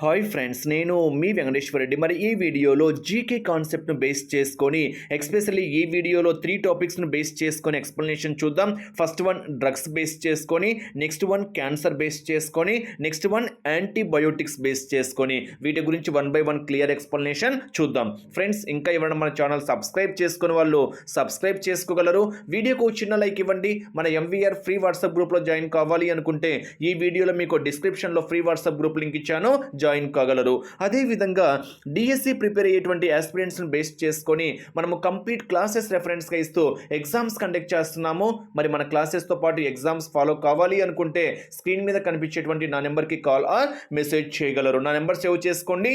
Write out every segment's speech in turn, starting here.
Hi friends నేను మీ వెంకటేశ్వర రెడ్డి. మరి ఈ వీడియోలో జీకే కాన్సెప్ట్ను బేస్ చేసుకొని ఎక్స్పెషల్లీ ఈ వీడియోలో త్రీ టాపిక్స్ను బేస్ చేసుకొని ఎక్స్ప్లెనేషన్ చూద్దాం. ఫస్ట్ వన్ డ్రగ్స్ బేస్ చేసుకొని నెక్స్ట్ వన్ క్యాన్సర్ బేస్ చేసుకొని నెక్స్ట్ వన్ యాంటీబయోటిక్స్ బేస్ చేసుకొని. వీటి గురించి one by one clear explanation చూద్దాం. ఫ్రెండ్స్ ఇంకా ఎవరైనా మన ఛానల్ సబ్స్క్రైబ్ చేసుకుని వాళ్ళు సబ్స్క్రైబ్ చేసుకోగలరు. వీడియోకు చిన్న లైక్ ఇవ్వండి. మన ఎంవీఆర్ ఫ్రీ వాట్సాప్ గ్రూప్లో జాయిన్ కావాలి అనుకుంటే ఈ వీడియోలో మీకు డిస్క్రిప్షన్లో ఫ్రీ వాట్సాప్ గ్రూప్ లింక్ ఇచ్చాను. జాయిన్ కాగలరు. అదేవిధంగా డిఎస్సి ప్రిపేర్ అయ్యేటువంటి ఆస్పిరెంట్స్ని బేస్ చేసుకొని మనము కంప్లీట్ క్లాసెస్ రెఫరెన్స్గా ఇస్తూ ఎగ్జామ్స్ కండక్ట్ చేస్తున్నాము. మరి మన క్లాసెస్తో పాటు ఎగ్జామ్స్ ఫాలో కావాలి అనుకుంటే స్క్రీన్ మీద కనిపించేటువంటి నా నెంబర్కి కాల్ ఆర్ మెసేజ్ చేయగలరు. నా నెంబర్ సేవ్ చేసుకోండి.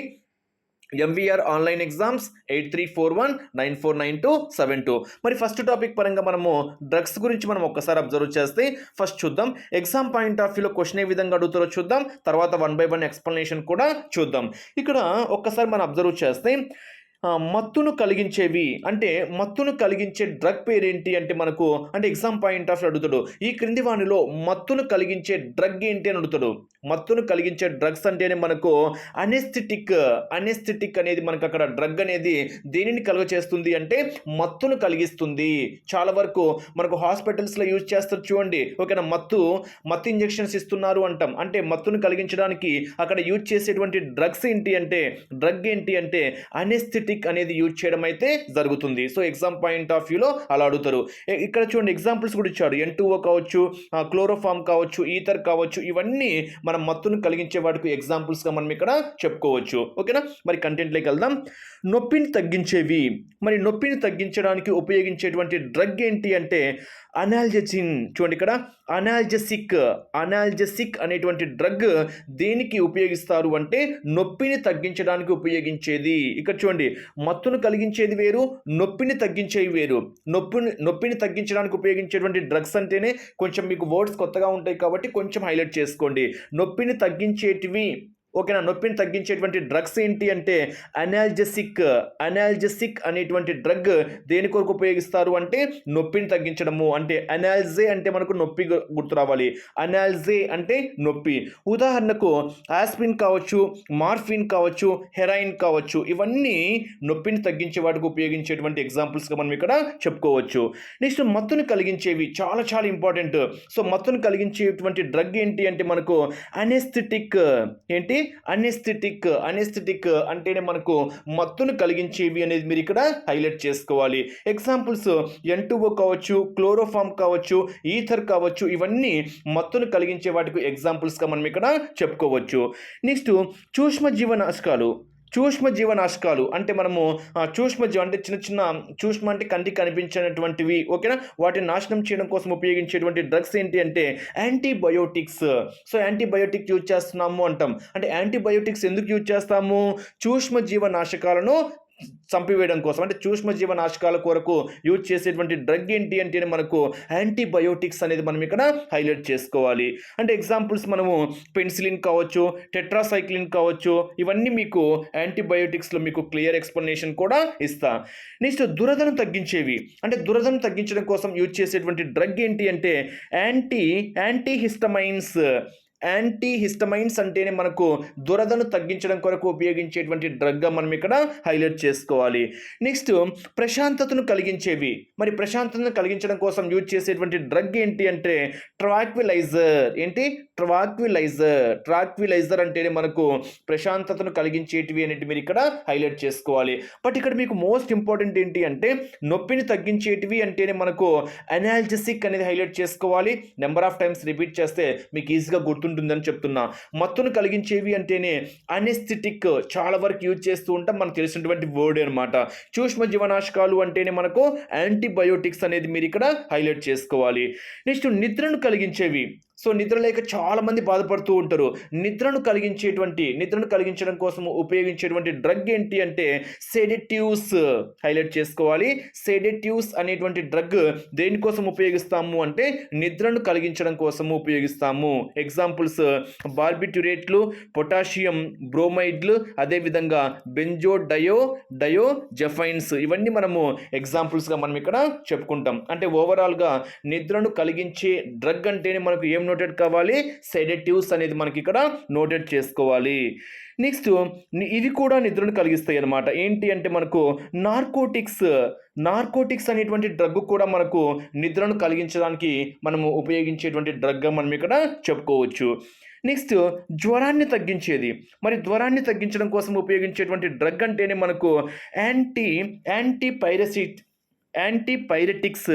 MVR online exams eight three four one nine four nine two seven two మరి ఫస్ట్ టాపిక్ పరంగా మనము డ్రగ్స్ గురించి మనం ఒక్కసారి అబ్జర్వ్ చేస్తే ఫస్ట్ చూద్దాం. ఎగ్జామ్ పాయింట్ ఆఫ్ వ్యూలో క్వశ్చన్ ఏ విధంగా అడుగుతారో చూద్దాం. తర్వాత వన్ బై వన్ ఎక్స్ప్లెనేషన్ కూడా చూద్దాం. ఇక్కడ ఒక్కసారి మనం అబ్జర్వ్ చేస్తే మత్తును కలిగించేవి. అంటే మత్తును కలిగించే డ్రగ్ పేరేంటి అంటే మనకు అంటే ఎగ్జామ్ పాయింట్ ఆఫ్ అడుగుతాడు. ఈ క్రింది వానిలో మత్తును కలిగించే డ్రగ్ ఏంటి అని అడుగుతాడు. మత్తును కలిగించే డ్రగ్స్ అంటేనే మనకు అనెస్థెటిక్ అనెస్థెటిక్ అనేది మనకు అక్కడ డ్రగ్ అనేది దేనిని కలుగ చేస్తుంది అంటే మత్తును కలిగిస్తుంది. చాలా వరకు మనకు హాస్పిటల్స్లో యూజ్ చేస్తారు చూడండి. ఓకేనా? మత్తు మత్తు ఇంజెక్షన్స్ ఇస్తున్నారు అంటాం. అంటే మత్తును కలిగించడానికి అక్కడ యూజ్ చేసేటువంటి డ్రగ్స్ ఏంటి అంటే డ్రగ్ ఏంటి అంటే అనెస్థెటిక్ అనేది యూజ్ చేయడం అయితే జరుగుతుంది. సో ఎగ్జామ్ పాయింట్ ఆఫ్ వ్యూలో అలా అడుగుతారు. ఇక్కడ చూడండి ఎగ్జాంపుల్స్ కూడా ఇచ్చాడు. ఎన్ టూ కావచ్చు క్లోరోఫామ్ కావచ్చు ఈథర్ కావచ్చు ఇవన్నీ మనం మత్తును కలిగించే వాటికి ఎగ్జాంపుల్స్గా మనం ఇక్కడ చెప్పుకోవచ్చు. ఓకేనా? మరి కంటెంట్లోకి వెళ్దాం. నొప్పిని తగ్గించేవి. మరి నొప్పిని తగ్గించడానికి ఉపయోగించేటువంటి డ్రగ్ ఏంటి అంటే అనాల్జెసిన్. చూడండి ఇక్కడ. అనాల్జెసిక్. అనాల్జెసిక్ అనేటువంటి డ్రగ్ దేనికి ఉపయోగిస్తారు అంటే నొప్పిని తగ్గించడానికి ఉపయోగించేది. ఇక్కడ చూడండి. మత్తును కలిగించేది వేరు నొప్పిని తగ్గించేవి వేరు. నొప్పిని నొప్పిని తగ్గించడానికి ఉపయోగించేటువంటి డ్రగ్స్ అంటేనే కొంచెం మీకు వర్డ్స్ కొత్తగా ఉంటాయి కాబట్టి కొంచెం హైలైట్ చేసుకోండి. నొప్పిని తగ్గించేటివి ఓకేనా నొప్పిని తగ్గించేటువంటి డ్రగ్స్ ఏంటి అంటే అనాల్జెసిక్ అనాల్జెసిక్ అనేటువంటి డ్రగ్ దేని కొరకు ఉపయోగిస్తారు అంటే నొప్పిని తగ్గించడము. అంటే అనాల్జే అంటే మనకు నొప్పి గుర్తు రావాలి. అనాల్జే అంటే నొప్పి. ఉదాహరణకు ఆస్పిన్ కావచ్చు మార్ఫిన్ కావచ్చు హెరాయిన్ కావచ్చు ఇవన్నీ నొప్పిని తగ్గించే వాటికి ఉపయోగించేటువంటి ఎగ్జాంపుల్స్గా మనం ఇక్కడ చెప్పుకోవచ్చు. నెక్స్ట్ మత్తును కలిగించేవి చాలా చాలా ఇంపార్టెంట్ సో మత్తును కలిగించేటువంటి డ్రగ్ ఏంటి అంటే మనకు అనెస్థెటిక్ ఏంటి? అనెస్థెటిక్ అనెస్థెటిక్ అంటేనే మనకు మత్తును కలిగించేవి అనేది మీరు ఇక్కడ హైలైట్ చేసుకోవాలి. ఎగ్జాంపుల్స్ ఎన్ కావచ్చు క్లోరోఫామ్ కావచ్చు ఈథర్ కావచ్చు ఇవన్నీ మత్తును కలిగించే వాటికి ఎగ్జాంపుల్స్గా మనం ఇక్కడ చెప్పుకోవచ్చు. నెక్స్ట్ సూక్ష్మ జీవనాశకాలు సూక్ష్మ జీవనాశకాలు అంటే మనము ఆ, సూక్ష్మ జీవ అంటే చిన్న చిన్న సూక్ష్మ అంటే కంటికి కనిపించినటువంటివి ఓకేనా? వాటిని నాశనం చేయడం కోసం ఉపయోగించేటువంటి డ్రగ్స్ ఏంటి అంటే యాంటీబయోటిక్స్. సో యాంటీబయోటిక్ యూజ్ చేస్తున్నాము అంటాం. అంటే యాంటీబయోటిక్స్ ఎందుకు యూజ్ చేస్తాము? సూక్ష్మ జీవనాశకాలను చంపివేయడం కోసం. అంటే సూక్ష్మజీవ నాశకాల కొరకు యూజ్ చేసేటువంటి డ్రగ్ ఏంటి అంటే మనకు యాంటీబయోటిక్స్ అనేది మనం ఇక్కడ హైలైట్ చేసుకోవాలి. అంటే ఎగ్జాంపుల్స్ మనము పెన్సిలిన్ కావచ్చు టెట్రాసైక్లిన్ కావచ్చు ఇవన్నీ మీకు యాంటీబయోటిక్స్లో మీకు క్లియర్ ఎక్స్ప్లెనేషన్ కూడా ఇస్తా. నెక్స్ట్ దురదను తగ్గించేవి. అంటే దురదను తగ్గించడం కోసం యూజ్ చేసేటువంటి డ్రగ్ ఏంటి అంటే anti anti histamines anti histamines అంటేనే మనకు దురదను తగ్గించడం కొరకు ఉపయోగించేటువంటి డ్రగ్గా మనం ఇక్కడ హైలైట్ చేసుకోవాలి. నెక్స్ట్ ప్రశాంతతను కలిగించేవి. మరి ప్రశాంతతను కలిగించడం కోసం యూజ్ చేసేటువంటి డ్రగ్ ఏంటి అంటే ట్రాక్విలైజర్. ఏంటి? ట్రాక్విలైజర్. ట్రాక్విలైజర్ అంటేనే మనకు ప్రశాంతతను కలిగించేటివి అనేటి మీరు ఇక్కడ హైలైట్ చేసుకోవాలి. బట్ ఇక్కడ మీకు మోస్ట్ ఇంపార్టెంట్ ఏంటి అంటే నొప్పిని తగ్గించేటివి అంటేనే మనకు అనాల్జెసిక్ అనేది హైలైట్ చేసుకోవాలి. నెంబర్ ఆఫ్ టైమ్స్ రిపీట్ చేస్తే మీకు ఈజీగా ఉంటుందని చెప్తున్నా. మత్తును కలిగించేవి అంటేనే అనెస్థెటిక్ చాలా వరకు యూజ్ చేస్తూ ఉంటాం. మనకు తెలిసినటువంటి వర్డ్ అనమాట సూక్ష్మ జీవనాశకాలు అంటేనే మనకు యాంటీబయోటిక్స్ అనేది మీరు ఇక్కడ హైలైట్ చేసుకోవాలి. నెక్స్ట్ నిద్రను కలిగించేవి. సో నిద్ర లేక చాలామంది బాధపడుతూ ఉంటారు. నిద్రను కలిగించేటువంటి నిద్రను కలిగించడం కోసం ఉపయోగించేటువంటి డ్రగ్ ఏంటి అంటే సెడెటివ్స్ హైలైట్ చేసుకోవాలి. సెడెటివ్స్ అనేటువంటి డ్రగ్ దేనికోసం ఉపయోగిస్తాము అంటే నిద్రను కలిగించడం కోసము ఉపయోగిస్తాము. ఎగ్జాంపుల్స్ బార్బిట్యురేట్లు పొటాషియం బ్రోమైడ్లు అదేవిధంగా బెంజో డయో డయో జఫైన్స్ ఇవన్నీ మనము ఎగ్జాంపుల్స్గా మనం ఇక్కడ చెప్పుకుంటాం. అంటే ఓవరాల్గా నిద్రను కలిగించే డ్రగ్ అంటేనే మనకు ఏం నోటెడ్ కావాలి. సెడెటివ్స్ అనేది మనకి ఇక్కడ నోటెడ్ చేసుకోవాలి. నెక్స్ట్ ఇవి కూడా నిద్రను కలిగిస్తాయి అన్నమాట. ఏంటి అంటే మనకు నార్కోటిక్స్ నార్కోటిక్స్ అనేటువంటి డ్రగ్ కూడా మనకు నిద్రను కలిగించడానికి మనము ఉపయోగించేటువంటి డ్రగ్గా మనం ఇక్కడ చెప్పుకోవచ్చు. నెక్స్ట్ జ్వరాన్ని తగ్గించేది. మరి జ్వరాన్ని తగ్గించడం కోసం ఉపయోగించేటువంటి డ్రగ్ అంటేనే మనకు anti anti pyretic anti pyretics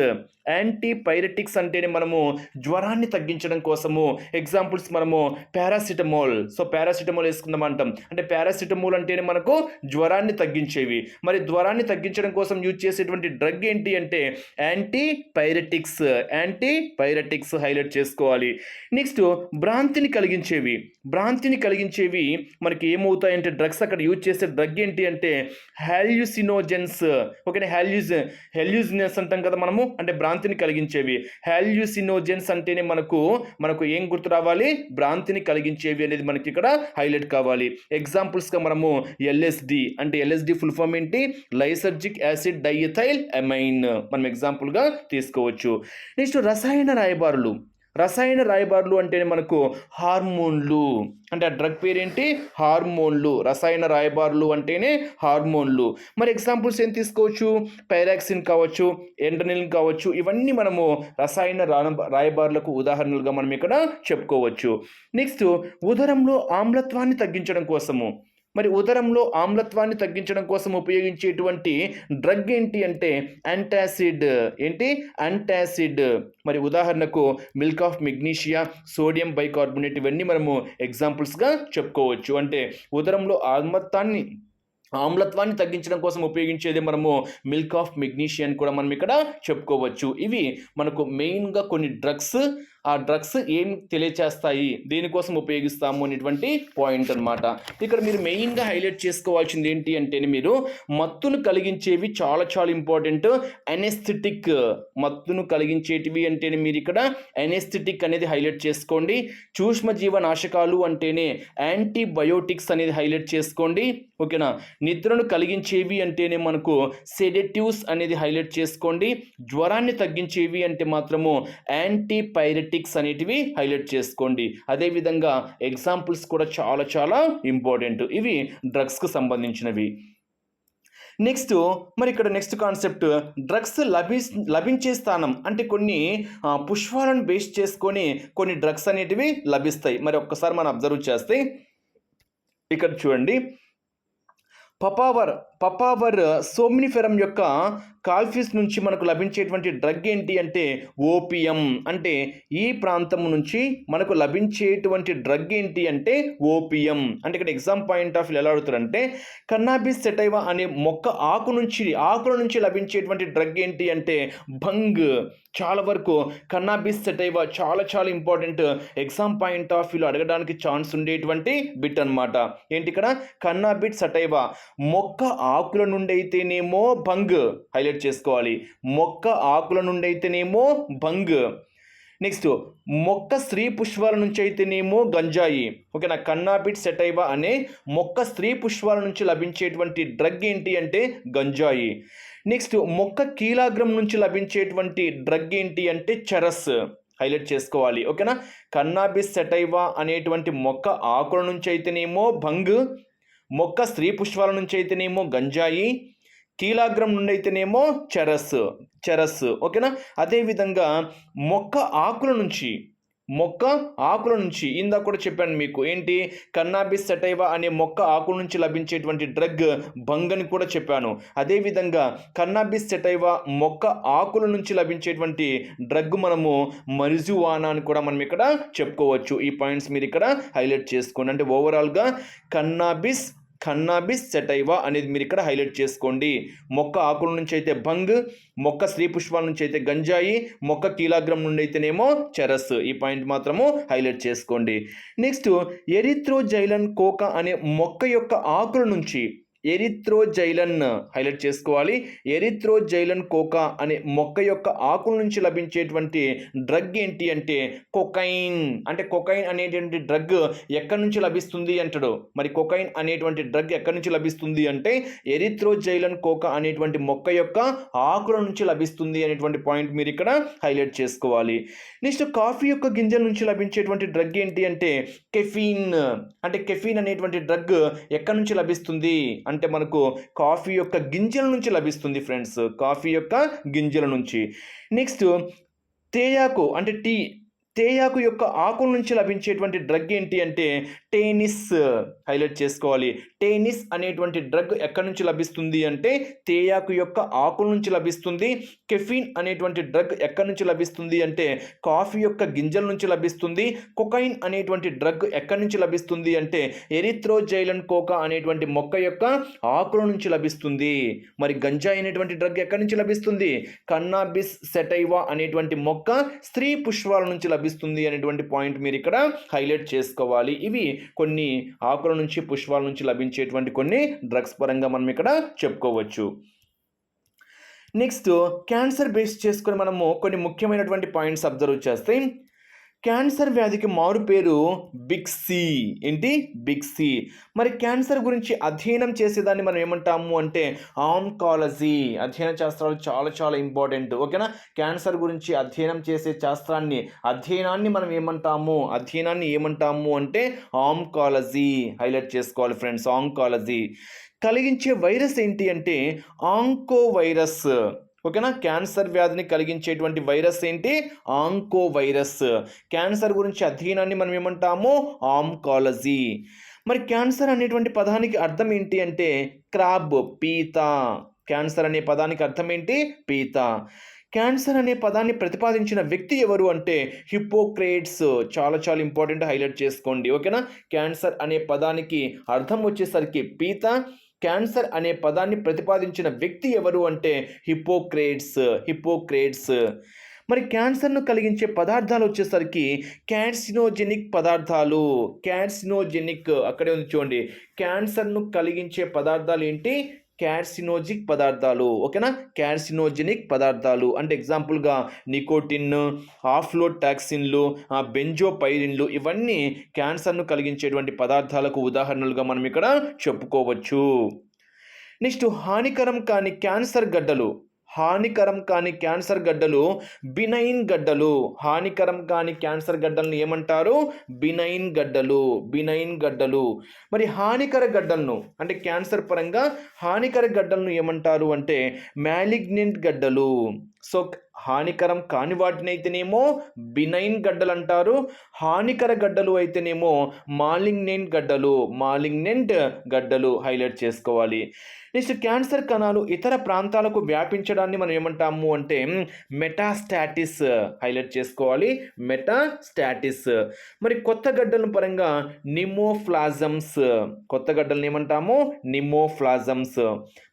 anti pyretics అంటేనే మనము జ్వరాన్ని తగ్గించడం కోసము. ఎగ్జాంపుల్స్ మనము పారాసిటమోల్ సో పారాసిటమోల్ వేసుకుందాం అంటాం. అంటే పారాసిటమోల్ అంటేనే మనకు జ్వరాన్ని తగ్గించేవి. మరి జ్వరాన్ని తగ్గించడం కోసం యూజ్ చేసేటువంటి డ్రగ్ ఏంటి అంటే యాంటీ పైరటిక్స్ యాంటీ పైరటిక్స్ హైలైట్ చేసుకోవాలి. నెక్స్ట్ భ్రాంతిని కలిగించేవి. భ్రాంతిని కలిగించేవి మనకి ఏమవుతాయంటే డ్రగ్స్ అక్కడ యూజ్ చేసే డ్రగ్ ఏంటి అంటే హాల్యూసినోజెన్స్ ఓకే హాల్యూజ్ హెల్యూజినెస్ అంటాం కదా మనము. అంటే భ్రాంతిని కలిగించేవి. హాల్యూసినోజెన్స్ అంటేనే మనకు మనకు ఏం గుర్తు రావాలి? భ్రాంతిని కలిగించేవి అనేది మనకి ఇక్కడ హైలైట్ కావాలి. ఎగ్జాంపుల్స్గా మనము ఎల్ఎస్డి అంటే ఎల్ఎస్డి ఫుల్ ఫామ్ ఏంటి? లైసర్జిక్ యాసిడ్ డైఎథైల్ అమైన్ మనం ఎగ్జాంపుల్గా తీసుకోవచ్చు. నెక్స్ట్ రసాయన రాయబారులు. రసాయన రాయబారులు అంటేనే మనకు హార్మోన్లు. అంటే ఆ డ్రగ్ పేరేంటి? హార్మోన్లు. రసాయన రాయబారులు అంటేనే హార్మోన్లు. మరి ఎగ్జాంపుల్స్ ఏం తీసుకోవచ్చు? పైరాక్సిన్ కావచ్చు ఎండనిల్ కావచ్చు ఇవన్నీ మనము రసాయన రాయబారులకు ఉదాహరణలుగా మనం ఇక్కడ చెప్పుకోవచ్చు. నెక్స్ట్ ఉదరంలో ఆమ్లత్వాన్ని తగ్గించడం కోసము. మరి ఉదరంలో ఆమ్లత్వాన్ని తగ్గించడం కోసం ఉపయోగించేటువంటి డ్రగ్ ఏంటి అంటే యాంటాసిడ్. ఏంటి? యాంటాసిడ్. మరి ఉదాహరణకు milk of magnesia sodium bicarbonate ఇవన్నీ మనము ఎగ్జాంపుల్స్గా చెప్పుకోవచ్చు. అంటే ఉదరంలో ఆమ్లత్వాన్ని ఆమ్లత్వాన్ని తగ్గించడం కోసం ఉపయోగించేది మనము మిల్క్ ఆఫ్ మెగ్నీషియా అని కూడా మనం ఇక్కడ చెప్పుకోవచ్చు. ఇవి మనకు మెయిన్గా కొన్ని డ్రగ్స్ ఆ డ్రగ్స్ ఏం తెలియచేస్తాయి? దేనికోసం ఉపయోగిస్తాము అనేటువంటి పాయింట్ అన్నమాట. ఇక్కడ మీరు మెయిన్గా హైలైట్ చేసుకోవాల్సింది ఏంటి అంటే మీరు మత్తును కలిగించేవి చాలా చాలా ఇంపార్టెంట్ ఎనెస్థెటిక్ మత్తును కలిగించేటివి అంటేనే మీరు ఇక్కడ ఎనెస్థెటిక్ అనేది హైలైట్ చేసుకోండి. సూక్ష్మజీవ నాశకాలు అంటేనే యాంటీబయోటిక్స్ అనేది హైలైట్ చేసుకోండి. ఓకేనా నిద్రను కలిగించేవి అంటేనే మనకు సెడెటివ్స్ అనేది హైలైట్ చేసుకోండి. జ్వరాన్ని తగ్గించేవి అంటే మాత్రము యాంటీ టిక్స్ అనేటివి హైలైట్ చేసుకోండి. అదేవిధంగా ఎగ్జాంపుల్స్ కూడా చాలా చాలా ఇంపార్టెంట్ ఇవి డ్రగ్స్కు సంబంధించినవి. నెక్స్ట్ మరి ఇక్కడ నెక్స్ట్ కాన్సెప్ట్ డ్రగ్స్ లభి లభించే స్థానం అంటే కొన్ని పుష్పాలను బేస్ చేసుకొని కొన్ని డ్రగ్స్ అనేటివి లభిస్తాయి. మరి ఒక్కసారి మనం అబ్జర్వ్ చేస్తే ఇక్కడ చూడండి. పపావర్ పపావర్ సోమ్నిఫెరం యొక్క కాల్ఫీస్ నుంచి మనకు లభించేటువంటి డ్రగ్ ఏంటి అంటే ఓపియం. అంటే ఈ ప్రాంతం నుంచి మనకు లభించేటువంటి డ్రగ్ ఏంటి అంటే ఓపియం. అంటే ఇక్కడ ఎగ్జామ్ పాయింట్ ఆఫ్ ఎలా అడుగుతారంటే కన్నాబిస్ సెటైవా అనే మొక్క ఆకు నుంచి ఆకుల నుంచి లభించేటువంటి డ్రగ్ ఏంటి అంటే భంగ్. చాలా వరకు కన్నాబిస్ సెటైవా చాలా చాలా ఇంపార్టెంట్ ఎగ్జామ్ పాయింట్ ఆఫ్ వ్యూలో అడగడానికి ఛాన్స్ ఉండేటువంటి బిట్ అన్నమాట. ఏంటి ఇక్కడ? కన్నాబిట్ సెటైవా మొక్క ఆకుల నుండి అయితేనేమో భంగ్ హైలైట్ చేసుకోవాలి. మొక్క ఆకుల నుండి అయితేనేమో భంగ్. నెక్స్ట్ మొక్క స్త్రీ పుష్పాల నుంచి అయితేనేమో గంజాయి ఓకేనా కన్నాబిట్ సెటైవా అనే మొక్క స్త్రీ పుష్పాల నుంచి లభించేటువంటి డ్రగ్ ఏంటి అంటే గంజాయి. నెక్స్ట్ మొక్క కీలాగ్రం నుంచి లభించేటువంటి డ్రగ్ ఏంటి అంటే చరస్. హైలైట్ చేసుకోవాలి. ఓకేనా? కన్నాబిస్ సెటైవా అనేటువంటి మొక్క ఆకుల నుంచి అయితేనేమో భంగ్. మొక్క స్త్రీ పుష్పాల నుంచి అయితేనేమో గంజాయి కీలాగ్రం నుండి అయితేనేమో చెరస్ చెరస్ ఓకేనా? అదేవిధంగా మొక్క ఆకుల నుంచి మొక్క ఆకుల నుంచి. ఇందాక కూడా చెప్పాను మీకు. ఏంటి? కన్నాబిస్ సెటైవా అనే మొక్క ఆకుల నుంచి లభించేటువంటి డ్రగ్ బంగ్ అని కూడా చెప్పాను. అదేవిధంగా కన్నాబిస్ సెటైవా మొక్క ఆకుల నుంచి లభించేటువంటి డ్రగ్ మనము మరిజువానా అని కూడా మనం ఇక్కడ చెప్పుకోవచ్చు. ఈ పాయింట్స్ మీరు ఇక్కడ హైలైట్ చేసుకోండి. అంటే ఓవరాల్గా కన్నాబిస్ కన్నాబిస్ సెటైవా అనేది మీరు ఇక్కడ హైలైట్ చేసుకోండి. మొక్క ఆకుల నుంచి అయితే బంగ్ మొక్క స్త్రీ పుష్పాల నుంచి అయితే గంజాయి మొక్క కీలాగ్రం నుండి అయితేనేమో చెరస్. ఈ పాయింట్ మాత్రము హైలైట్ చేసుకోండి. నెక్స్ట్ ఎరిత్రోజైలన్ కోకా అనే మొక్క యొక్క ఆకుల నుంచి ఎరిత్రోజైలన్ హైలైట్ చేసుకోవాలి. ఎరిత్రోజైలన్ కోకా అనే మొక్క యొక్క ఆకుల నుంచి లభించేటువంటి డ్రగ్ ఏంటి అంటే కొకైన్. అంటే కొకైన్ అనేటువంటి డ్రగ్ ఎక్కడి నుంచి లభిస్తుంది అంటాడు? మరి కొకైన్ అనేటువంటి డ్రగ్ ఎక్కడి నుంచి లభిస్తుంది అంటే ఎరిత్రోజైలన్ కోకా అనేటువంటి మొక్క యొక్క ఆకుల నుంచి లభిస్తుంది అనేటువంటి పాయింట్ మీరు ఇక్కడ హైలైట్ చేసుకోవాలి. నెక్స్ట్ కాఫీ యొక్క గింజల నుంచి లభించేటువంటి డ్రగ్ ఏంటి అంటే కెఫీన్. అంటే కెఫీన్ అనేటువంటి డ్రగ్ ఎక్కడి నుంచి లభిస్తుంది? అంటే అంటే మనకు కాఫీ యొక్క గింజల నుంచి లభిస్తుంది ఫ్రెండ్స్. కాఫీ యొక్క గింజల నుంచి. నెక్స్ట్ తేయాకు అంటే టీ తేయాకు యొక్క ఆకుల నుంచి లభించేటువంటి డ్రగ్ ఏంటి అంటే టేనిస్ హైలైట్ చేసుకోవాలి. టేనిస్ అనేటువంటి డ్రగ్ ఎక్కడి నుంచి లభిస్తుంది అంటే తేయాకు యొక్క ఆకుల నుంచి లభిస్తుంది. కెఫీన్ అనేటువంటి డ్రగ్ ఎక్కడి నుంచి లభిస్తుంది అంటే కాఫీ యొక్క గింజల నుంచి లభిస్తుంది. కొకైన్ అనేటువంటి డ్రగ్ ఎక్కడి నుంచి లభిస్తుంది అంటే ఎరిత్రోజైలన్ కోకా అనేటువంటి మొక్క యొక్క ఆకుల నుంచి లభిస్తుంది. మరి గంజాయి అనేటువంటి డ్రగ్ ఎక్కడి నుంచి లభిస్తుంది? కన్నాబిస్ సెటైవా అనేటువంటి మొక్క స్త్రీ పుష్పాల నుంచి లభిస్తుంది అనేటువంటి పాయింట్ మీరు ఇక్కడ హైలైట్ చేసుకోవాలి. ఇవి కొన్ని ఆకుల నుంచి పుష్పాల నుంచి లభించేటువంటి కొన్ని డ్రగ్స్ పరంగా మనం ఇక్కడ చెప్పుకోవచ్చు. నెక్స్ట్ క్యాన్సర్ బేస్ చేసుకొని మనము కొన్ని ముఖ్యమైనటువంటి పాయింట్స్ అబ్జర్వ్ చేస్తే క్యాన్సర్ వ్యాధికి మారు పేరు బిగ్ సి. ఏంటి? Big C. మరి క్యాన్సర్ గురించి అధ్యయనం చేసేదాన్ని మనం ఏమంటాము అంటే ఆంకాలజీ. అధ్యయన శాస్త్రాలు చాలా చాలా ఇంపార్టెంట్. ఓకేనా? క్యాన్సర్ గురించి అధ్యయనం చేసే శాస్త్రాన్ని అధ్యయనాన్ని మనం ఏమంటాము? అధ్యయనాన్ని ఏమంటాము అంటే ఆంకాలజీ. హైలైట్ చేసుకోవాలి ఫ్రెండ్స్ ఆంకాలజీ. కలిగించే వైరస్ ఏంటి అంటే ఆంకో వైరస్ ఓకేనా? క్యాన్సర్ వ్యాధిని కలిగించేటువంటి వైరస్ ఏంటి? ఆంకో వైరస్ క్యాన్సర్ గురించి అధ్యయనాన్ని మనం ఏమంటాము? ఆంకాలజీ. మరి క్యాన్సర్ అనేటువంటి పదానికి అర్థం ఏంటి అంటే క్రాబ్ పీత. క్యాన్సర్ అనే పదానికి అర్థం ఏంటి? పీత. క్యాన్సర్ అనే పదాన్ని ప్రతిపాదించిన వ్యక్తి ఎవరు అంటే హిపోక్రేట్స్ చాలా చాలా ఇంపార్టెంట్ హైలైట్ చేసుకోండి. ఓకేనా? క్యాన్సర్ అనే పదానికి అర్థం వచ్చేసరికి పీత క్యాన్సర్ అనే పదాన్ని ప్రతిపాదించిన వ్యక్తి ఎవరు అంటే హిపోక్రేట్స్ హిపోక్రేట్స్. మరి క్యాన్సర్ను కలిగించే పదార్థాలు వచ్చేసరికి క్యాన్సినోజెనిక్ పదార్థాలు. క్యాన్సినోజెనిక్ అక్కడే ఉంది చూడండి. క్యాన్సర్ను కలిగించే పదార్థాలు ఏంటి? క్యార్సినోజిక్ పదార్థాలు ఓకేనా? క్యార్సినోజెనిక్ పదార్థాలు. అంటే ఎగ్జాంపుల్గా నికోటిన్ ఆఫ్లోటాక్సిన్లు బెంజోపైరిన్లు ఇవన్నీ క్యాన్సర్ను కలిగించేటువంటి పదార్థాలకు ఉదాహరణలుగా మనం ఇక్కడ చెప్పుకోవచ్చు. నెక్స్ట్ హానికరం కాని క్యాన్సర్ గడ్డలు. హానికరం కాని క్యాన్సర్ గడ్డలు బినైన్ గడ్డలు. హానికరం కాని క్యాన్సర్ గడ్డలను ఏమంటారు? బినైన్ గడ్డలు బినైన్ గడ్డలు. మరి హానికర గడ్డలను అంటే క్యాన్సర్ పరంగా హానికర గడ్డలను ఏమంటారు అంటే మ్యాలిగ్నెంట్ గడ్డలు. సో హానికరం కాని వాటిని అయితేనేమో బినైన్ గడ్డలు అంటారు హానికర గడ్డలు అయితేనేమో మాలిగ్నెంట్ గడ్డలు మాలిగ్నెంట్ గడ్డలు హైలైట్ చేసుకోవాలి. నెక్స్ట్ క్యాన్సర్ కణాలు ఇతర ప్రాంతాలకు వ్యాపించడాన్ని మనం ఏమంటాము అంటే మెటాస్టాటిస్ హైలైట్ చేసుకోవాలి. మెటాస్టాటిస్ మరి కొత్త గడ్డల పరంగా నిమోఫ్లాజమ్స్ కొత్త గడ్డలను ఏమంటాము? నిమోఫ్లాజమ్స్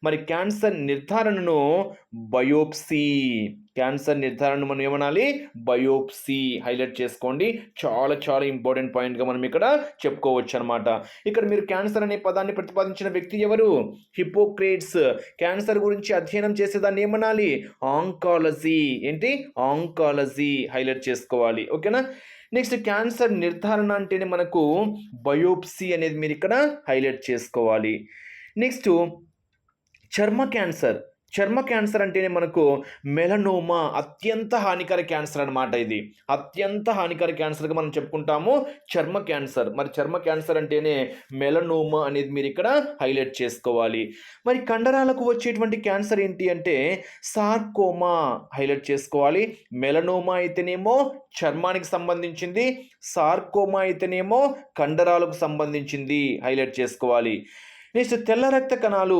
మరి క్యాన్సర్ నిర్ధారణను బయోప్సీ క్యాన్సర్ నిర్ధారణ మనం ఏమనాలి? బయోప్సీ హైలైట్ చేసుకోండి. చాలా చాలా ఇంపార్టెంట్ పాయింట్గా మనం ఇక్కడ చెప్పుకోవచ్చు అనమాట ఇక్కడ మీరు క్యాన్సర్ అనే పదాన్ని ప్రతిపాదించిన వ్యక్తి ఎవరు? హిపోక్రేట్స్. క్యాన్సర్ గురించి అధ్యయనం చేసేదాన్ని ఏమనాలి? ఆంకాలజీ. ఏంటి? ఆంకాలజీ హైలైట్ చేసుకోవాలి. ఓకేనా? నెక్స్ట్ క్యాన్సర్ నిర్ధారణ అంటేనే మనకు బయోప్సీ అనేది మీరు ఇక్కడ హైలైట్ చేసుకోవాలి. నెక్స్ట్ చర్మ క్యాన్సర్. చర్మ క్యాన్సర్ అంటేనే మనకు మెలనోమా అత్యంత హానికర క్యాన్సర్ అనమాట ఇది. అత్యంత హానికర క్యాన్సర్గా మనం చెప్పుకుంటాము చర్మ క్యాన్సర్. మరి చర్మ క్యాన్సర్ అంటేనే మెలనోమా అనేది మీరు ఇక్కడ హైలైట్ చేసుకోవాలి. మరి కండరాలకు వచ్చేటువంటి క్యాన్సర్ ఏంటి అంటే సార్కోమా హైలైట్ చేసుకోవాలి. మెలనోమా అయితేనేమో చర్మానికి సంబంధించింది సార్కోమా అయితేనేమో కండరాలకు సంబంధించింది హైలైట్ చేసుకోవాలి. నెక్స్ట్ తెల్ల రక్త కణాలు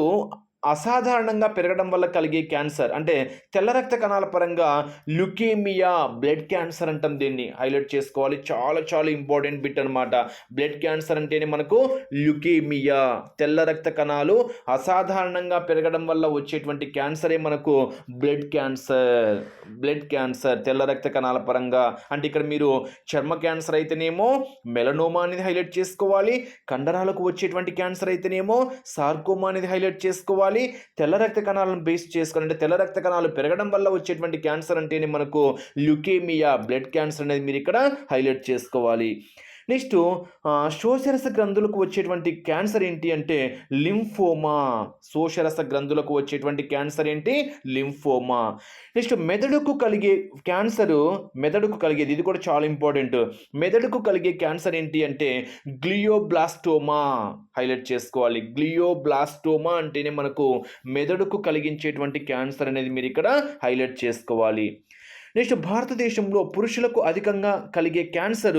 అసాధారణంగా పెరగడం వల్ల కలిగే క్యాన్సర్. అంటే తెల్ల రక్త కణాల పరంగా లుకేమియా బ్లడ్ క్యాన్సర్ అంటాం దీన్ని. హైలైట్ చేసుకోవాలి. చాలా చాలా ఇంపార్టెంట్ బిట్ అనమాట బ్లడ్ క్యాన్సర్ అంటేనే మనకు లుకేమియా. తెల్ల రక్త కణాలు అసాధారణంగా పెరగడం వల్ల వచ్చేటువంటి క్యాన్సరే మనకు బ్లడ్ క్యాన్సర్. బ్లడ్ క్యాన్సర్ తెల్ల రక్త కణాల పరంగా. అంటే ఇక్కడ మీరు చర్మ క్యాన్సర్ అయితేనేమో మెలనోమా అనేది హైలైట్ చేసుకోవాలి. కండరాలకు వచ్చేటువంటి క్యాన్సర్ అయితేనేమో సార్కోమా అనేది హైలైట్ చేసుకోవాలి. తెల్ల రక్త కణాలను బేస్ చేసుకొని అంటే తెల్ల రక్త కణాలు పెరగడం వల్ల వచ్చేటువంటి క్యాన్సర్ అంటేనే మనకు ల్యూకేమియా బ్లడ్ క్యాన్సర్ అనేది మీరు ఇక్కడ హైలైట్ చేసుకోవాలి. నెక్స్ట్ శోషరస గ్రంథులకు వచ్చేటువంటి క్యాన్సర్ ఏంటి అంటే లింఫోమా. శోషరస గ్రంథులకు వచ్చేటువంటి క్యాన్సర్ ఏంటి? లింఫోమా. నెక్స్ట్ మెదడుకు కలిగే క్యాన్సర్ మెదడుకు కలిగేది ఇది కూడా చాలా ఇంపార్టెంట్. మెదడుకు కలిగే క్యాన్సర్ ఏంటి అంటే గ్లియోబ్లాస్టోమా. హైలైట్ చేసుకోవాలి. గ్లియోబ్లాస్టోమా అంటేనే మనకు మెదడుకు కలిగించేటువంటి క్యాన్సర్ అనేది మీరు ఇక్కడ హైలైట్ చేసుకోవాలి. నెక్స్ట్ భారతదేశంలో పురుషులకు అధికంగా కలిగే క్యాన్సర్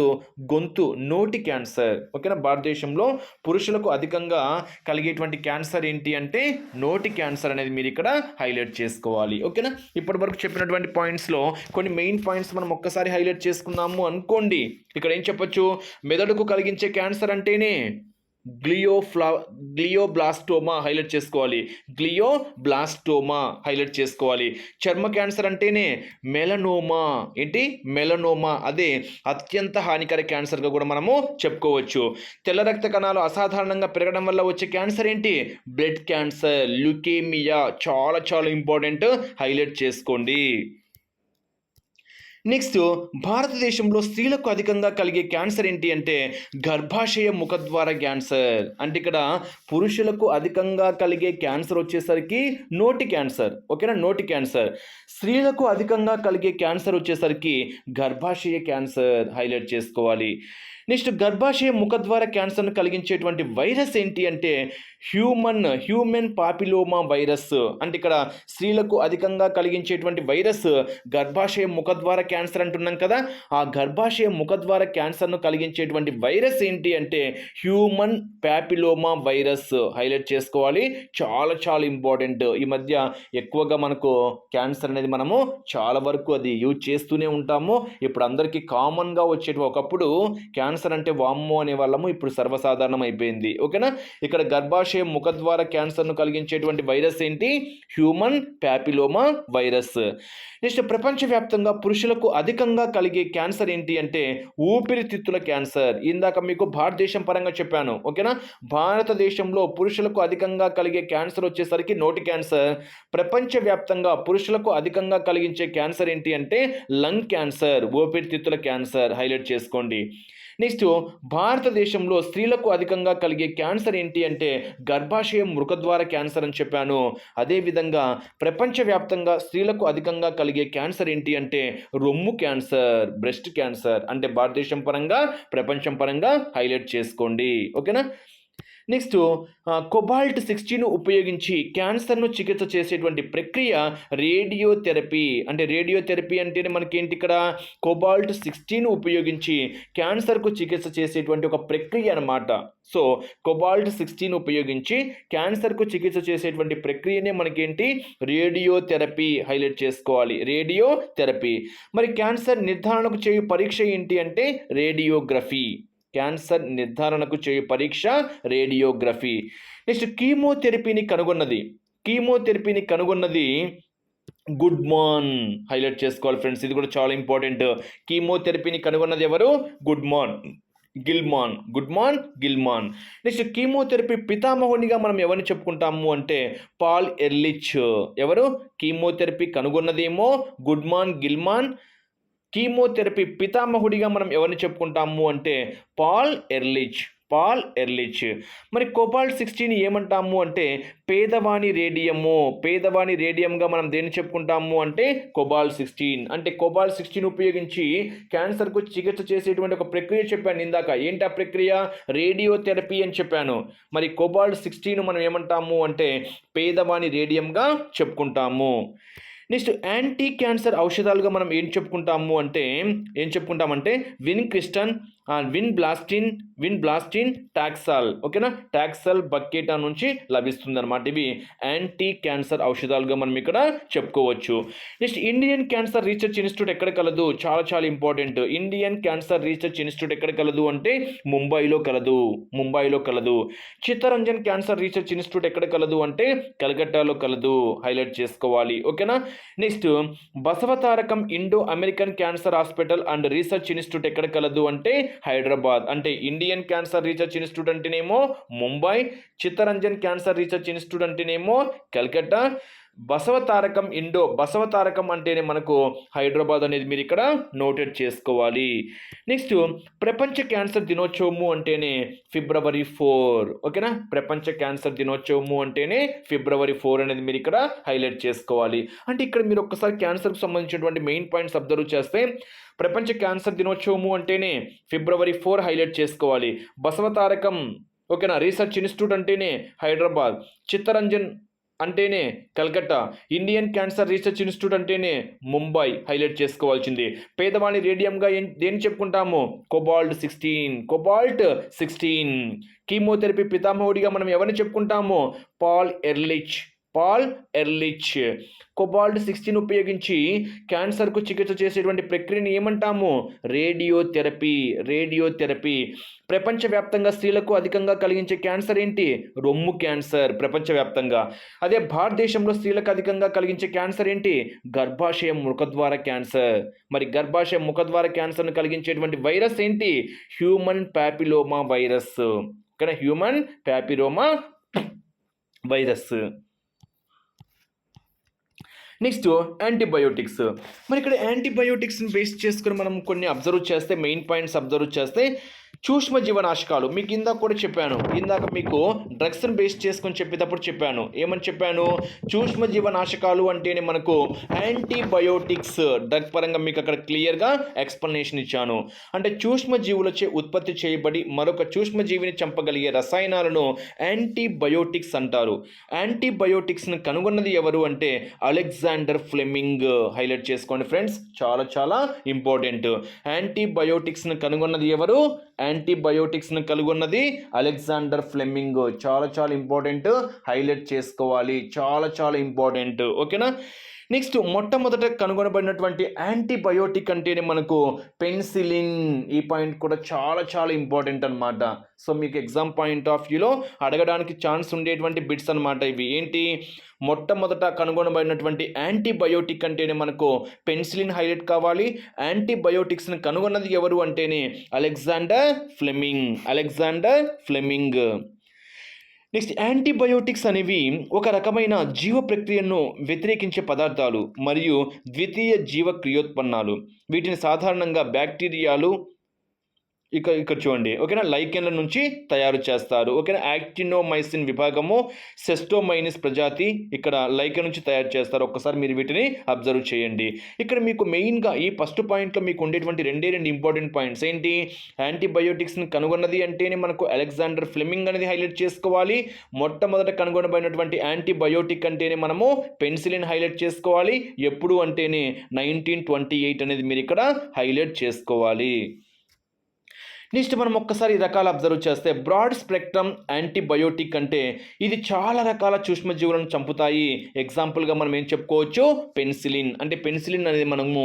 గొంతు నోటి క్యాన్సర్. ఓకేనా? భారతదేశంలో పురుషులకు అధికంగా కలిగేటువంటి క్యాన్సర్ ఏంటి అంటే నోటి క్యాన్సర్ అనేది మీరు ఇక్కడ హైలైట్ చేసుకోవాలి. ఓకేనా? ఇప్పటి వరకు చెప్పినటువంటి పాయింట్స్లో కొన్ని మెయిన్ పాయింట్స్ మనం ఒక్కసారి హైలైట్ చేసుకుందాము అనుకోండి. ఇక్కడ ఏం చెప్పొచ్చు? మెదడుకు కలిగించే క్యాన్సర్ అంటేనే గ్లియోఫ్లా గ్లియోబ్లాస్టోమా హైలైట్ చేసుకోవాలి. గ్లియోబ్లాస్టోమా హైలైట్ చేసుకోవాలి. చర్మ క్యాన్సర్ అంటేనే మెలనోమా. ఏంటి? మెలనోమా. అదే అత్యంత హానికర క్యాన్సర్గా కూడా మనము చెప్పుకోవచ్చు. తెల్ల రక్త కణాలు అసాధారణంగా పెరగడం వల్ల వచ్చే క్యాన్సర్ ఏంటి? Blood cancer. లుకేమియా. చాలా చాలా ఇంపార్టెంట్. హైలైట్ చేసుకోండి. నెక్స్ట్ భారతదేశంలో స్త్రీలకు అధికంగా కలిగే క్యాన్సర్ ఏంటి అంటే గర్భాశయ ముఖద్వార క్యాన్సర్. అంటే ఇక్కడ పురుషులకు అధికంగా కలిగే క్యాన్సర్ వచ్చేసరికి నోటి క్యాన్సర్. ఓకేనా? నోటి క్యాన్సర్. స్త్రీలకు అధికంగా కలిగే క్యాన్సర్ వచ్చేసరికి గర్భాశయ క్యాన్సర్ హైలైట్ చేసుకోవాలి. నెక్స్ట్ గర్భాశయ ముఖద్వార క్యాన్సర్ను కలిగించేటువంటి వైరస్ ఏంటి అంటే హ్యూమన్ హ్యూమన్ పాపిలోమా వైరస్ అంటే ఇక్కడ స్త్రీలకు అధికంగా కలిగించేటువంటి వైరస్ గర్భాశయ ముఖద్వార క్యాన్సర్ అంటున్నాం కదా. ఆ గర్భాశయ ముఖద్వార క్యాన్సర్ను కలిగించేటువంటి వైరస్ ఏంటి అంటే హ్యూమన్ ప్యాపిలోమా వైరస్ హైలైట్ చేసుకోవాలి. చాలా చాలా ఇంపార్టెంట్ ఈ మధ్య ఎక్కువగా మనకు క్యాన్సర్ అనేది మనము చాలా వరకు అది యూజ్ చేస్తూనే ఉంటాము. ఇప్పుడు అందరికీ కామన్గా వచ్చేటి ఒకప్పుడు క్యాన్సర్ అంటే వామ్మో అనే వాళ్ళము ఇప్పుడు సర్వసాధారణం అయిపోయింది. ఓకేనా ఇక్కడ గర్భాశయ ముఖద్వార క్యాన్సర్ను కలిగించేటువంటి వైరస్ ఏంటి? Human papilloma virus. నెక్స్ట్ ప్రపంచవ్యాప్తంగా పురుషులకు అధికంగా కలిగే క్యాన్సర్ ఏంటి అంటే ఊపిరితిత్తుల క్యాన్సర్. ఇందాక మీకు భారతదేశం పరంగా చెప్పాను ఓకేనా? భారతదేశంలో పురుషులకు అధికంగా కలిగే క్యాన్సర్ వచ్చేసరికి నోటి క్యాన్సర్. ప్రపంచవ్యాప్తంగా పురుషులకు అధికంగా కలిగించే క్యాన్సర్ ఏంటి అంటే లంగ్ క్యాన్సర్ ఊపిరితిత్తుల క్యాన్సర్. హైలైట్ చేసుకోండి. నెక్స్ట్ భారతదేశంలో స్త్రీలకు అధికంగా కలిగే క్యాన్సర్ ఏంటి అంటే గర్భాశయం మృగద్వార క్యాన్సర్ అని చెప్పాను. అదేవిధంగా ప్రపంచవ్యాప్తంగా స్త్రీలకు అధికంగా కలిగే క్యాన్సర్ ఏంటి అంటే రొమ్ము క్యాన్సర్ బ్రెస్ట్ క్యాన్సర్. అంటే భారతదేశం పరంగా ప్రపంచం పరంగా హైలైట్ చేసుకోండి. ఓకేనా? నెక్స్ట్ కొబాల్ట్ సిక్స్టీన్ ఉపయోగించి క్యాన్సర్ను చికిత్స చేసేటువంటి ప్రక్రియ రేడియోథెరపీ అంటే రేడియోథెరపీ అంటేనే మనకేంటి ఇక్కడ? కొబాల్ట్ సిక్స్టీన్ ఉపయోగించి క్యాన్సర్కు చికిత్స చేసేటువంటి ఒక ప్రక్రియ అనమాట సో కొబాల్ట్ సిక్స్టీన్ ఉపయోగించి క్యాన్సర్కు చికిత్స చేసేటువంటి ప్రక్రియనే మనకేంటి? రేడియోథెరపీ హైలైట్ చేసుకోవాలి. రేడియోథెరపీ మరి క్యాన్సర్ నిర్ధారణకు చేయు పరీక్ష ఏంటి అంటే రేడియోగ్రఫీ క్యాన్సర్ నిర్ధారణకు చేయు పరీక్ష రేడియోగ్రఫీ. నెక్స్ట్ కీమోథెరపీని కనుగొన్నది. కీమోథెరపీని కనుగొన్నది గుడ్ మాన్. హైలైట్ చేసుకోవాలి ఫ్రెండ్స్ ఇది కూడా చాలా ఇంపార్టెంట్. కీమోథెరపీని కనుగొన్నది ఎవరు? Goodman. Gilman Goodman Gilman next chemotherapy పితామహునిగా మనం ఎవరిని చెప్పుకుంటాము అంటే పాల్ ఎర్లిచ్. ఎవరు? కీమోథెరపీ కనుగొన్నదేమో? గుడ్ మాన్ గిల్మాన్ కీమోథెరపీ పితామహుడిగా మనం ఎవరిని చెప్పుకుంటాము అంటే పాల్ ఎర్లిచ్ పాల్ ఎర్లిచ్. మరి కోపాల్ సిక్స్టీన్ ఏమంటాము అంటే పేదవాణి రేడియము. పేదవాణి రేడియంగా మనం దేన్ని చెప్పుకుంటాము అంటే కోబాల్ సిక్స్టీన్. అంటే కొబాల్ సిక్స్టీన్ ఉపయోగించి క్యాన్సర్కు చికిత్స చేసేటువంటి ఒక ప్రక్రియ చెప్పాను ఇందాక. ఏంటి ఆ ప్రక్రియ? రేడియోథెరపీ అని చెప్పాను. మరి కోబాల్ సిక్స్టీన్ మనం ఏమంటాము అంటే పేదవాణి రేడియంగా చెప్పుకుంటాము. నెక్స్ట్ యాంటీ క్యాన్సర్ ఔషధాలుగా మనం ఏం చెప్పుకుంటాము అంటే ఏం చెప్పుకుంటామంటే vincristine vinblastine vinblastine taxol. ఓకేనా? టాక్సాల్ బక్కేటా నుంచి లభిస్తుంది అనమాట ఇవి. యాంటీ క్యాన్సర్ ఔషధాలుగా మనం ఇక్కడ చెప్పుకోవచ్చు. Next Indian cancer research institute ఎక్కడ కలదు? చాలా చాలా important. Indian cancer research institute ఎక్కడ కలదు అంటే ముంబైలో కలదు. ముంబైలో కలదు. చిత్తరంజన్ క్యాన్సర్ రీసెర్చ్ ఇన్స్టిట్యూట్ ఎక్కడ కలదు అంటే కలకట్టాలో కలదు. హైలైట్ చేసుకోవాలి. ఓకేనా? Next Basavatarakam Indo American cancer hospital and research institute ఎక్కడ కలదు అంటే హైదరాబాద్. అంటే ఇండియన్ క్యాన్సర్ రీసెర్చ్ ఇన్స్టిట్యూట్ అంటేనేమో Mumbai Chittaranjan cancer research institute అంటేనేమో కల్కట్టా బసవతారకం ఇండో బసవతారకం అంటేనే మనకు హైదరాబాద్ అనేది మీరు ఇక్కడ నోటెడ్ చేసుకోవాలి. నెక్స్ట్ ప్రపంచ క్యాన్సర్ దినోత్సవము అంటేనే ఫిబ్రవరి ఫోర్ ఓకేనా? ప్రపంచ క్యాన్సర్ దినోత్సవము అంటేనే ఫిబ్రవరి ఫోర్ అనేది మీరు ఇక్కడ హైలైట్ చేసుకోవాలి. అంటే ఇక్కడ మీరు ఒక్కసారి క్యాన్సర్కి సంబంధించినటువంటి మెయిన్ పాయింట్స్ అబ్జర్వ్ చేస్తే ప్రపంచ క్యాన్సర్ దినోత్సవము అంటేనే ఫిబ్రవరి ఫోర్ హైలైట్ చేసుకోవాలి. బసవతారకం ఓకేనా? రీసెర్చ్ ఇన్స్టిట్యూట్ అంటేనే హైదరాబాద్. చిత్తరంజన్ అంటేనే Calcutta. Indian cancer research institute అంటేనే ముంబై హైలైట్ చేసుకోవాల్సింది. పేదవాణి రేడియంగా ఏం దేని చెప్పుకుంటాము? Cobalt sixteen. Cobalt sixteen. Chemotherapy పితామహుడిగా మనం ఎవరిని చెప్పుకుంటాము? Paul Ehrlich. Paul Ehrlich. Cobalt sixteen ఉపయోగించి క్యాన్సర్కు చికిత్స చేసేటువంటి ప్రక్రియను ఏమంటాము? Radiotherapy radiotherapy. ప్రపంచవ్యాప్తంగా స్త్రీలకు అధికంగా కలిగించే క్యాన్సర్ ఏంటి? రొమ్ము క్యాన్సర్ ప్రపంచవ్యాప్తంగా. అదే భారతదేశంలో స్త్రీలకు అధికంగా కలిగించే క్యాన్సర్ ఏంటి? గర్భాశయ ముఖద్వార క్యాన్సర్. మరి గర్భాశయ ముఖద్వార క్యాన్సర్ను కలిగించేటువంటి వైరస్ ఏంటి? హ్యూమన్ ప్యాపిలోమా వైరస్ కానీ human papilloma virus next antibiotics. మరి ఇక్కడ యాంటీబయోటిక్స్ని బేస్ చేసుకుని మనం కొన్ని అబ్జర్వ్ చేస్తే మెయిన్ పాయింట్స్ అబ్జర్వ్ చేస్తే సూక్ష్మ జీవనాశకాలు. మీకు ఇందాక కూడా చెప్పాను. ఇందాక మీకు డ్రగ్స్ని బేస్ చేసుకొని చెప్పేటప్పుడు చెప్పాను. ఏమని చెప్పాను? సూక్ష్మ జీవనాశకాలు అంటేనే మనకు యాంటీబయోటిక్స్. డ్రగ్ పరంగా మీకు అక్కడ క్లియర్గా ఎక్స్ప్లెనేషన్ ఇచ్చాను. అంటే సూక్ష్మ జీవులచే ఉత్పత్తి చేయబడి మరొక సూక్ష్మ జీవిని చంపగలిగే రసాయనాలను యాంటీబయోటిక్స్ అంటారు. యాంటీబయోటిక్స్ని కనుగొన్నది ఎవరు అంటే అలెగ్జాండర్ ఫ్లెమింగ్. హైలైట్ చేసుకోండి ఫ్రెండ్స్. చాలా చాలా ఇంపార్టెంట్. యాంటీబయోటిక్స్ని కనుగొన్నది ఎవరు? యాంటీబయోటిక్స్ని కనుగొన్నది అలెగ్జాండర్ ఫ్లెమింగ్. చాలా చాలా ఇంపార్టెంట్ హైలైట్ చేసుకోవాలి. చాలా చాలా ఇంపార్టెంట్. ఓకేనా? నెక్స్ట్ మొట్టమొదట కనుగొనబడినటువంటి యాంటీబయోటిక్ అంటేనే మనకు పెన్సిలిన్ ఈ పాయింట్ కూడా చాలా చాలా ఇంపార్టెంట్ అనమాట సో మీకు ఎగ్జామ్ పాయింట్ ఆఫ్ వ్యూలో అడగడానికి ఛాన్స్ ఉండేటువంటి బిట్స్ అనమాట ఇవి. ఏంటి? మొట్టమొదట కనుగొనబడినటువంటి యాంటీబయోటిక్ అంటేనే మనకు పెన్సిలిన్ హైలైట్ కావాలి. యాంటీబయోటిక్స్ని కనుగొన్నది ఎవరు అంటేనే Alexander Fleming. Alexander Fleming. Next antibiotics అనేవి ఒక రకమైన జీవ ప్రక్రియను వ్యతిరేకించే పదార్థాలు మరియు ద్వితీయ జీవ క్రియోత్పన్నాలు వీటిని సాధారణంగా బ్యాక్టీరియాలు ఇక ఇక్కడ చూడండి. ఓకేనా? లైకెన్ల నుంచి తయారు చేస్తారు. ఓకేనా? యాక్టినోమైసిన్ విభాగము సెస్టోమైనిస్ ప్రజాతి ఇక్కడ లైకెన్ నుంచి తయారు చేస్తారు. ఒక్కసారి మీరు వీటిని అబ్జర్వ్ చేయండి. ఇక్కడ మీకు మెయిన్గా ఈ ఫస్ట్ పాయింట్లో మీకు ఉండేటువంటి రెండే రెండు ఇంపార్టెంట్ పాయింట్స్. ఏంటి? యాంటీబయోటిక్స్ని కనుగొన్నది అంటేనే మనకు అలెగ్జాండర్ ఫ్లెమింగ్ అనేది హైలైట్ చేసుకోవాలి. మొట్టమొదట కనుగొనబడినటువంటి యాంటీబయోటిక్ అంటేనే మనము పెన్సిలిన్ హైలైట్ చేసుకోవాలి. ఎప్పుడు అంటేనే నైన్టీన్ ట్వంటీ ఎయిట్ అనేది మీరు ఇక్కడ హైలైట్ చేసుకోవాలి. నెక్స్ట్ మనం ఒక్కసారి రకాలు అబ్జర్వ్ చేస్తే బ్రాడ్ స్పెక్ట్రమ్ యాంటీబయోటిక్ అంటే ఇది చాలా రకాల సూక్ష్మజీవులను చంపుతాయి. ఎగ్జాంపుల్గా మనం ఏం చెప్పుకోవచ్చు? పెన్సిలిన్. అంటే పెన్సిలిన్ అనేది మనము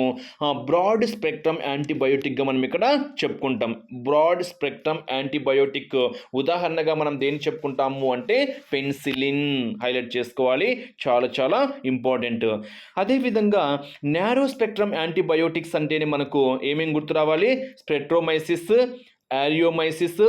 బ్రాడ్ స్పెక్ట్రమ్ యాంటీబయోటిక్గా మనం ఇక్కడ చెప్పుకుంటాం. Broad spectrum antibiotic. ఉదాహరణగా మనం దేని చెప్పుకుంటాము అంటే పెన్సిలిన్ హైలైట్ చేసుకోవాలి. చాలా చాలా ఇంపార్టెంట్. అదేవిధంగా నారో స్పెక్ట్రమ్ యాంటీబయోటిక్స్ అంటేనే మనకు ఏమేమి గుర్తు రావాలి? స్ప్రెట్రోమైసిస్ యారియోమైసిస్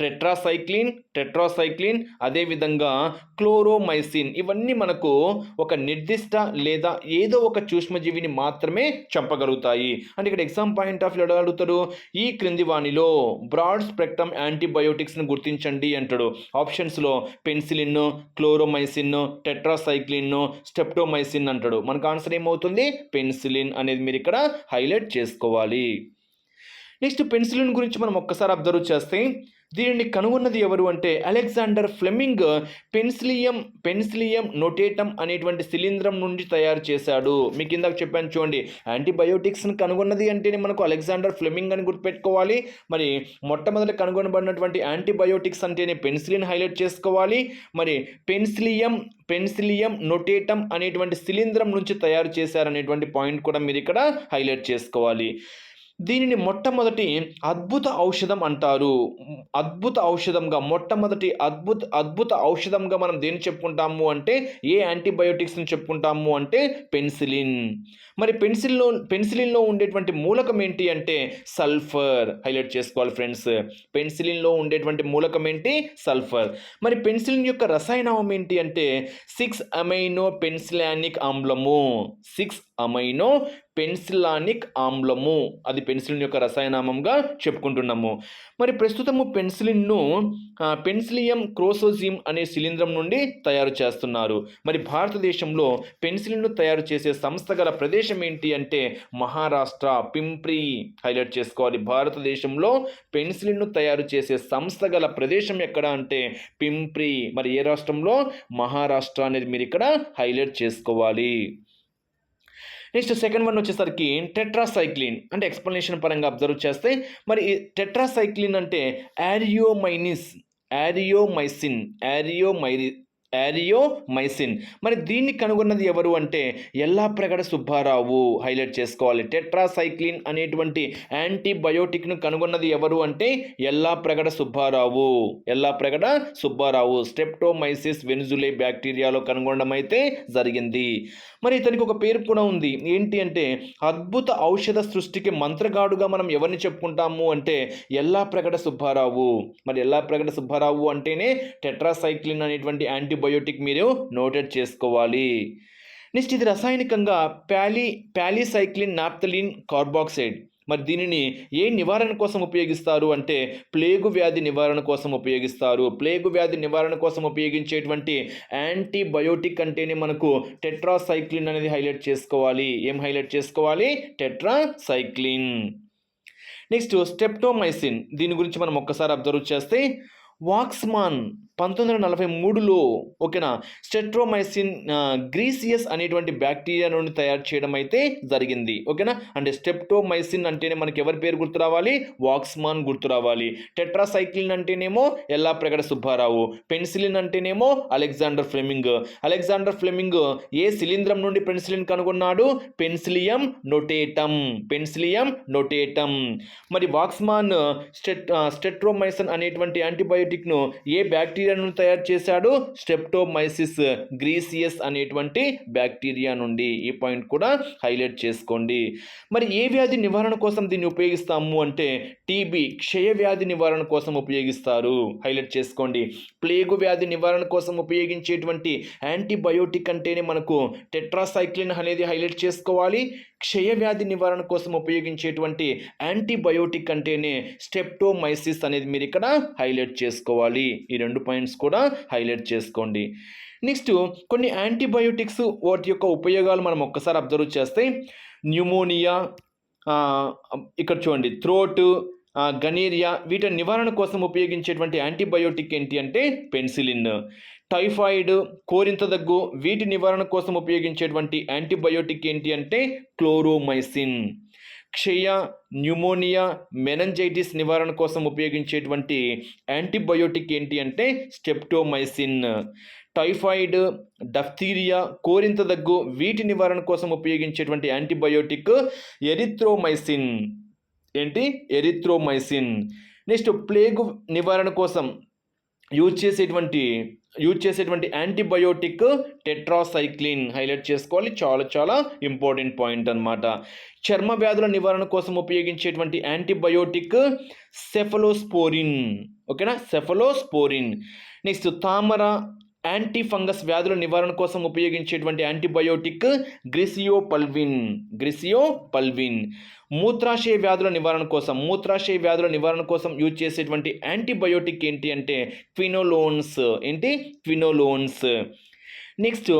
టెట్రాసైక్లిన్ టెట్రాసైక్లిన్ అదేవిధంగా క్లోరోమైసిన్. ఇవన్నీ మనకు ఒక నిర్దిష్ట లేదా ఏదో ఒక సూక్ష్మజీవిని మాత్రమే చంపగలుగుతాయి. అంటే ఇక్కడ ఎగ్జామ్ పాయింట్ ఆఫ్ వ్యూ అడుగుతారు ఈ క్రింది వాణిలో బ్రాడ్ స్పెక్ట్రమ్ యాంటీబయోటిక్స్ను గుర్తించండి అంటాడు. ఆప్షన్స్లో పెన్సిలిన్ క్లోరోమైసిన్ టెట్రాసైక్లిన్ స్టెప్టోమైసిన్ అంటాడు. మనకు ఆన్సర్ ఏమవుతుంది? పెన్సిలిన్ అనేది మీరు ఇక్కడ హైలైట్ చేసుకోవాలి. నెక్స్ట్ పెన్సిలిన్ గురించి మనం ఒక్కసారి అబ్జర్వ్ చేస్తే దీనిని కనుగొన్నది ఎవరు అంటే Alexander Fleming penicillium penicillium notatum అనేటువంటి శిలీంద్రం నుండి తయారు చేశాడు. మీకు ఇందాక చెప్పాను చూడండి యాంటీబయోటిక్స్ని కనుగొన్నది అంటేనే మనకు అలెగ్జాండర్ ఫ్లెమింగ్ అని గుర్తుపెట్టుకోవాలి. మరి మొట్టమొదటి కనుగొనబడినటువంటి యాంటీబయోటిక్స్ అంటేనే పెన్సిలిన్ హైలైట్ చేసుకోవాలి. మరి పెన్సిలియం పెన్సిలియం నొటేటం అనేటువంటి శిలీంద్రం నుంచి తయారు చేశారనేటువంటి పాయింట్ కూడా మీరు ఇక్కడ హైలైట్ చేసుకోవాలి. దీనిని మొట్టమొదటి అద్భుత ఔషధం అంటారు. అద్భుత ఔషధంగా మొట్టమొదటి అద్భుత అద్భుత ఔషధంగా మనం దేని చెప్పుకుంటాము అంటే ఏ యాంటీబయోటిక్స్ని చెప్పుకుంటాము అంటే పెన్సిలిన్. మరి పెన్సిల్లో పెన్సిలిన్లో ఉండేటువంటి మూలకం ఏంటి అంటే సల్ఫర్. హైలైట్ చేసుకోవాలి ఫ్రెండ్స్. పెన్సిలిన్లో ఉండేటువంటి మూలకం ఏంటి? సల్ఫర్. మరి పెన్సిలిన్ యొక్క రసాయనామం ఏంటి అంటే సిక్స్ అమైనో పెన్సిలానిక్ ఆమ్లము. సిక్స్ అమైనో పెన్సిలానిక్ ఆమ్లము. అది పెన్సిలిన్ యొక్క రసాయనామంగా చెప్పుకుంటున్నాము. మరి ప్రస్తుతము పెన్సిలిన్ను పెన్సిలియం క్రోసోజిమ్ అనే శిలీంద్రం నుండి తయారు చేస్తున్నారు. మరి భారతదేశంలో పెన్సిలిన్ను తయారు చేసే సంస్థ గల ప్రదేశం ఏంటి అంటే మహారాష్ట్ర. పింప్రి హైలైట్ చేసుకోవాలి. భారతదేశంలో పెన్సిలిన్ను తయారు చేసే సంస్థ గల ప్రదేశం ఎక్కడ అంటే పింప్రి. మరి ఏ రాష్ట్రంలో? మహారాష్ట్ర అనేది మీరు ఇక్కడ హైలైట్ చేసుకోవాలి. నెక్స్ట్ సెకండ్ వన్ వచ్చేసరికి టెట్రాసైక్లిన్ అంటే ఎక్స్ప్లెనేషన్ పరంగా అబ్జర్వ్ చేస్తే మరి టెట్రాసైక్లిన్ అంటే యారియోమైనిస్ యారియోమైసిన్ యారియోమైరి యారియోమైసిన్ మరి దీన్ని కనుగొన్నది ఎవరు అంటే ఎల్లాప్రగడ సుబ్బారావు. హైలైట్ చేసుకోవాలి. టెట్రాసైక్లిన్ అనేటువంటి యాంటీబయోటిక్ను కనుగొన్నది ఎవరు అంటే ఎల్లాప్రగడ సుబ్బారావు. ఎల్లాప్రగడ సుబ్బారావు. స్టెప్టోమైసిస్ వెనుజులే బ్యాక్టీరియాలో కనుగొనడం అయితే జరిగింది. మరి ఇతనికి ఒక పేరు కూడా ఉంది. ఏంటి అంటే అద్భుత ఔషధ సృష్టికి మంత్రగాడుగా మనం ఎవరిని చెప్పుకుంటాము అంటే ఎల్లాప్రగడ సుబ్బారావు. మరి ఎల్లాప్రగడ సుబ్బారావు అంటేనే టెట్రాసైక్లిన్ అనేటువంటి యాంటీబయోటిక్ మీరు నోటెడ్ చేసుకోవాలి. నెక్స్ట్ ఇది రసాయనికంగా ప్యాలీ ప్యాలీసైక్లిన్ నాప్తలిన్ కార్బాక్సైడ్. మరి దీనిని ఏ నివారణ కోసం ఉపయోగిస్తారు అంటే ప్లేగు వ్యాధి నివారణ కోసం ఉపయోగిస్తారు. ప్లేగు వ్యాధి నివారణ కోసం ఉపయోగించేటువంటి యాంటీబయోటిక్ అంటేనే మనకు టెట్రాసైక్లిన్ అనేది హైలైట్ చేసుకోవాలి. ఏం హైలైట్ చేసుకోవాలి? టెట్రాసైక్లిన్. నెక్స్ట్ స్టెప్టోమైసిన్ దీని గురించి మనం ఒక్కసారి అబ్జర్వ్ చేస్తే వాక్స్మాన్ పంతొమ్మిది వందల నలభై మూడులో ఓకేనా స్టెట్రోమైసిన్ గ్రీసియస్ అనేటువంటి బ్యాక్టీరియా నుండి తయారు చేయడం అయితే జరిగింది ఓకేనా అంటే స్టెప్టోమైసిన్ అంటేనే మనకి ఎవరి పేరు గుర్తు రావాలి? వాక్స్మాన్ గుర్తు రావాలి. టెట్రాసైక్లిన్ అంటేనేమో ఎల్లా ప్రగడ సుబ్బారావు. పెన్సిలిన్ అంటేనేమో అలెగ్జాండర్ ఫ్లెమింగ్. అలెగ్జాండర్ ఫ్లెమింగ్ ఏ శిలీంద్రం నుండి పెన్సిలిన్ కనుగొన్నాడు? Penicillium notatum. Penicillium notatum. మరి వాక్స్మాన్ స్టెట్ స్టెట్రోమైసిన్ అనేటువంటి యాంటీబయోటిక్ను ఏ బ్యాక్టీరియా బ్యాక్టీరియాను తయారు చేశాడు స్టెప్టోమైసిస్ గ్రీసియస్ అనేటువంటి బ్యాక్టీరియా నుండి. ఈ పాయింట్ కూడా హైలైట్ చేసుకోండి. మరి ఏ వ్యాధి నివారణ కోసం దీన్ని ఉపయోగిస్తాము అంటే టీబీ క్షయ వ్యాధి నివారణ కోసం ఉపయోగిస్తారు. హైలైట్ చేసుకోండి. ప్లేగు వ్యాధి నివారణ కోసం ఉపయోగించేటువంటి యాంటీబయోటిక్ అంటేనే మనకు టెట్రాసైక్లిన్ అనేది హైలైట్ చేసుకోవాలి. క్షయ వ్యాధి నివారణ కోసం ఉపయోగించేటువంటి యాంటీబయోటిక్ అంటేనే స్టెప్టోమైసిస్ అనేది మీరు ఇక్కడ హైలైట్ చేసుకోవాలి. ఈ రెండు పాయింట్స్ కూడా హైలైట్ చేసుకోండి. నెక్స్ట్ కొన్ని యాంటీబయోటిక్స్ వాటి యొక్క ఉపయోగాలు మనం ఒక్కసారి అబ్జర్వ్ చేస్తే న్యూమోనియా ఇక్కడ చూడండి థ్రోట్ గనీరియా వీటి నివారణ కోసం ఉపయోగించేటువంటి యాంటీబయోటిక్ ఏంటి అంటే పెన్సిలిన్ టైఫాయిడ్ కోరింత దగ్గు వీటి నివారణ కోసం ఉపయోగించేటువంటి యాంటీబయోటిక్ ఏంటి అంటే క్లోరోమైసిన్ క్షయ న్యూమోనియా మెనంజైటిస్ నివారణ కోసం ఉపయోగించేటువంటి యాంటీబయోటిక్ ఏంటి అంటే స్టెప్టోమైసిన్ టైఫాయిడ్ డఫ్థీరియా కోరింత దగ్గు వీటి నివారణ కోసం ఉపయోగించేటువంటి యాంటీబయోటిక్ ఎరిథ్రోమైసిన్. ఏంటి? ఎరిథ్రోమైసిన్. నెక్స్ట్ ప్లేగు నివారణ కోసం యూజ్ చేసేటువంటి యూజ్ చేసేటువంటి యాంటీబయోటిక్ టెట్రాసైక్లిన్ హైలైట్ చేసుకోవాలి. చాలా చాలా ఇంపార్టెంట్ పాయింట్ అన్నమాట. చర్మ వ్యాధుల నివారణ కోసం ఉపయోగించేటువంటి యాంటీబయోటిక్ సెఫలోస్పోరిన్. ఓకేనా? సెఫలోస్పోరిన్. నెక్స్ట్ తామర యాంటీ ఫంగస్ వ్యాధుల నివారణ కోసం ఉపయోగించేటువంటి యాంటీబయోటిక్ గ్రిసియోపల్విన్ గ్రిసియోపల్విన్. మూత్రాశయ వ్యాధుల నివారణ కోసం మూత్రాశయ వ్యాధుల నివారణ కోసం యూజ్ చేసేటువంటి యాంటీబయోటిక్ ఏంటి అంటే క్వినోలోన్స్. ఏంటి? క్వినోలోన్స్. నెక్స్ట్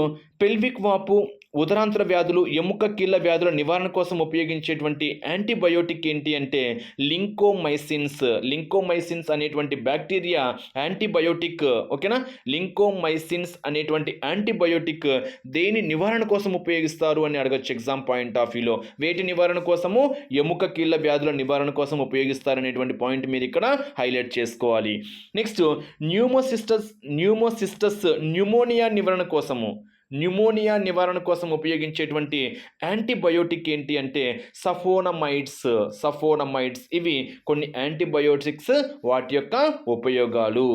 పెల్విక్ వాపు ఉదరాంతర వ్యాధులు ఎముక కీళ్ళ వ్యాధుల నివారణ కోసం ఉపయోగించేటువంటి యాంటీబయోటిక్ ఏంటి అంటే లింకోమైసిన్స్. లింకోమైసిన్స్ అనేటువంటి బ్యాక్టీరియా యాంటీబయోటిక్ ఓకేనా? లింకోమైసిన్స్ అనేటువంటి యాంటీబయోటిక్ దేని నివారణ కోసం ఉపయోగిస్తారు అని అడగచ్చు ఎగ్జామ్ పాయింట్ ఆఫ్ వ్యూలో. వేటి నివారణ కోసము? ఎముక కీళ్ళ వ్యాధుల నివారణ కోసం ఉపయోగిస్తారు అనేటువంటి పాయింట్ మీరు ఇక్కడ హైలైట్ చేసుకోవాలి. నెక్స్ట్ న్యూమోసిస్టస్ న్యూమోసిస్టస్ న్యూమోనియా నివారణ కోసము. న్యూమోనియా నివారణ కోసం ఉపయోగించేటువంటి యాంటీబయోటిక్ ఏంటి అంటే సఫోనమైడ్స్ సఫోనమైడ్స్. ఇవి కొన్ని యాంటీబయోటిక్స్ వాటి యొక్క ఉపయోగాలు.